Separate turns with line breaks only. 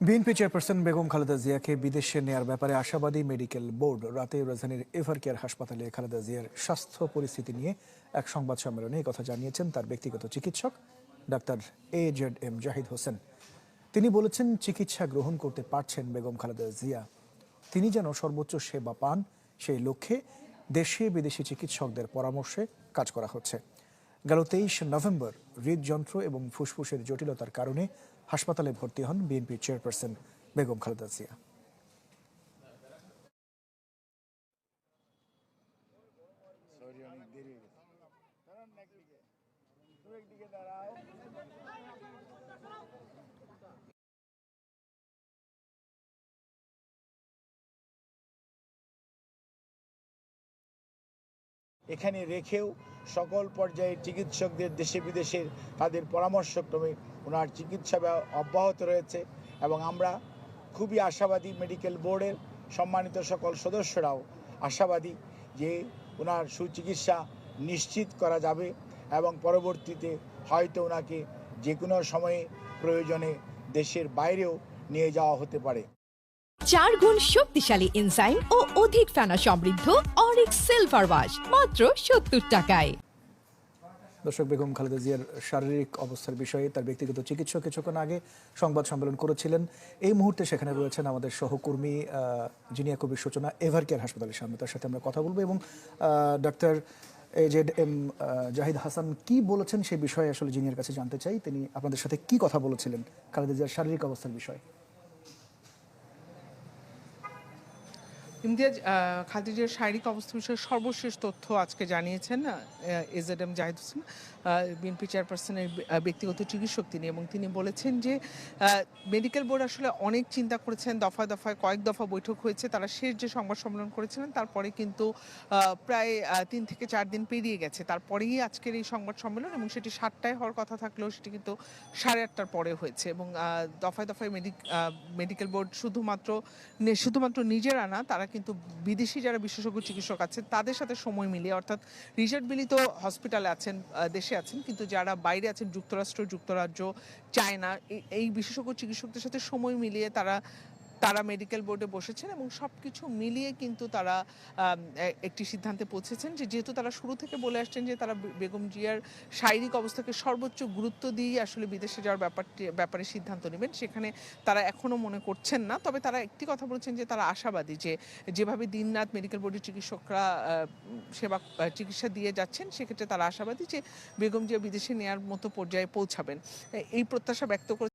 BNP chairperson Begum Khaleda জিয়াকে বিদেশে নেয়ার ব্যাপারে আশাবাদী মেডিকেল বোর্ড রাতে রাজধানীর এভার কেয়ার হাসপাতালে খালেদা জিয়ার স্বাস্থ্য পরিস্থিতি নিয়ে এক সংবাদ সম্মেলনে কথা জানিয়েছেন তার ব্যক্তিগত চিকিৎসক doctor A Z M Zahid Hossain. তিনি বলেছেন, চিকিৎসা গ্রহণ করতে পারছেন বেগম খালেদা জিয়া। তিনি যেন সর্বোচ্চ সেবা পান, সেই লক্ষ্যে দেশে বিদেশি চিকিৎসকদের পরামর্শে কাজ করা হচ্ছে। গেল তেইশ নভেম্বর, হৃদযন্ত্র এবং ফুসফুসের জটিলতার কারণে হাসপাতালে ভর্তি হন বিএনপির চেয়ারপারসন বেগম খালেদা জিয়া।
এখানে রেখেও সকল পর্যায়ে চিকিৎসকদের দেশে বিদেশের তাদের পরামর্শক্রমে ওনার চিকিৎসা অব্যাহত রয়েছে এবং আমরা খুবই আশাবাদী মেডিকেল বোর্ডের সম্মানিত সকল সদস্যরাও আশাবাদী যে ওনার সুচিকিৎসা নিশ্চিত করা যাবে এবং পরবর্তীতে হয়তো ওনাকে যে কোনো সময়ে প্রয়োজনে দেশের বাইরেও নিয়ে যাওয়া হতে পারে।
চার গুণ শক্তিশালী এনজাইম ও অধিক ফেনা সমৃদ্ধ অরিক সিলভার ওয়াশ মাত্র সত্তর টাকায়।
দর্শক, বেগম খালেদা জিয়ার শারীরিক অবস্থার বিষয়ে তার ব্যক্তিগত চিকিৎসক কিছুক্ষণ আগে সংবাদ সম্মেলন করেছিলেন। এই মুহূর্তে সেখানে রয়েছেন আমাদের সহকর্মী জিনিয়া কবির সূচনা এভার কেয়ার হাসপাতালের সামনে। তার সাথে আমরা কথা বলব এবং doctor Z M Zahid Hasan কি বলেছেন সেই বিষয়ে আসলে জিনিয়ার কাছে জানতে চাই, তিনি আপনাদের সাথে কি কথা বলেছিলেন খালেদা জিয়ার শারীরিক অবস্থার বিষয়ে?
ইমতিয়াজ খাদিজার শারীরিক অবস্থা বিষয়ে সর্বশেষ তথ্য আজকে জানিয়েছেন A Z M Zahid Hossain BNP চেয়ারপারসনের ব্যক্তিগত চিকিৎসক তিনি এবং তিনি বলেছেন যে মেডিকেল বোর্ড আসলে অনেক চিন্তা করেছেন, দফায় দফায় কয়েক দফা বৈঠক হয়েছে, তারা শেষ যে সংবাদ সম্মেলন করেছিলেন, তারপরে কিন্তু প্রায় তিন থেকে চার দিন পেরিয়ে গেছে, তারপরেই আজকের এই সংবাদ সম্মেলন এবং সেটি সাতটায় হওয়ার কথা থাকলেও সেটি কিন্তু সাড়ে আটটার পরে হয়েছে এবং দফায় দফায় মেডিকেল বোর্ড শুধুমাত্র শুধুমাত্র নিজেরা না, তারা কিন্তু বিদেশি যারা বিশেষজ্ঞ চিকিৎসক আছেন, তাদের সাথে সময় মিলিয়ে, অর্থাৎ রিচার্ড বিলি তো হসপিটালে আছেন দেশে আছেন, কিন্তু যারা বাইরে আছেন, যুক্তরাষ্ট্র, যুক্তরাজ্য, চায়না এই বিশেষজ্ঞ চিকিৎসকদের সাথে সময় মিলিয়ে তারা তারা মেডিকেল বোর্ডে বসেছেন এবং সব কিছু মিলিয়ে কিন্তু তারা একটি সিদ্ধান্তে পৌঁছেছেন যে যেহেতু তারা শুরু থেকে বলে আসছেন যে তারা বেগম জিয়ার শারীরিক অবস্থাকে সর্বোচ্চ গুরুত্ব দিয়ে আসলে বিদেশে যাওয়ার ব্যাপারটি, ব্যাপারে সিদ্ধান্ত নেবেন, সেখানে তারা এখনও মনে করছেন না। তবে তারা একটি কথা বলছেন যে তারা আশাবাদী যে যেভাবে দিনরাত মেডিকেল বোর্ডের চিকিৎসকরা সেবা চিকিৎসা দিয়ে যাচ্ছেন, সেক্ষেত্রে তারা আশাবাদী যে বেগম জিয়া বিদেশে নেয়ার মতো পর্যায়ে পৌঁছাবেন। এই প্রত্যাশা ব্যক্ত করে